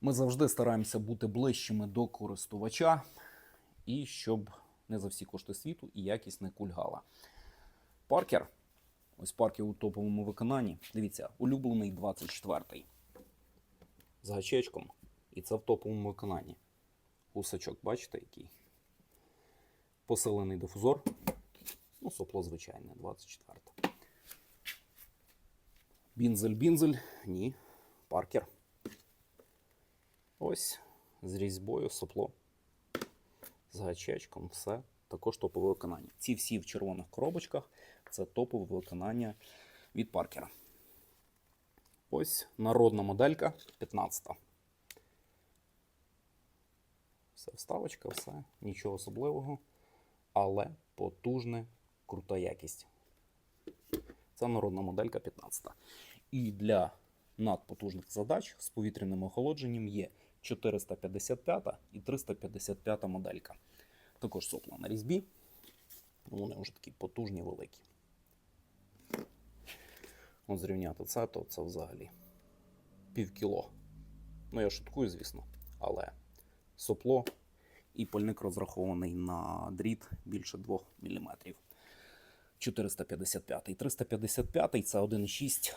Ми завжди стараємося бути ближчими до користувача і щоб не за всі кошти світу і якість не кульгала. Паркер. Ось паркер у топовому виконанні. Дивіться, улюблений 24-й. З гачечком. І це в топовому виконанні. Гусачок, бачите, який? Посилений дифузор. Ну, сопло звичайне, 24. Бінзель, бінзель. Ні. Паркер. Ось з різьбою сопло. З гачечком, все. Також топове виконання. Ці всі в червоних коробочках це топове виконання від паркера. Ось народна моделька 15. Все вставочка, все, нічого особливого, але потужне, крута якість. Це народна моделька 15. І для надпотужних задач з повітряним охолодженням є 455 і 355 моделька. Також сопла на різьбі. Вони вже такі потужні, великі. От зрівняти це, то це взагалі пів кіло. Ну, я шуткую, звісно, але сопло і пальник розрахований на дріт більше 2 мм. 455. 355 це 1,6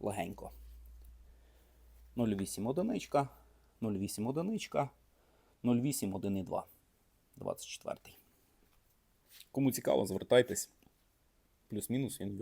легенько. 0,8 одиничка, 0,8 одиничка, 0,8 1,2. 24. Кому цікаво, звертайтесь. Плюс-мінус він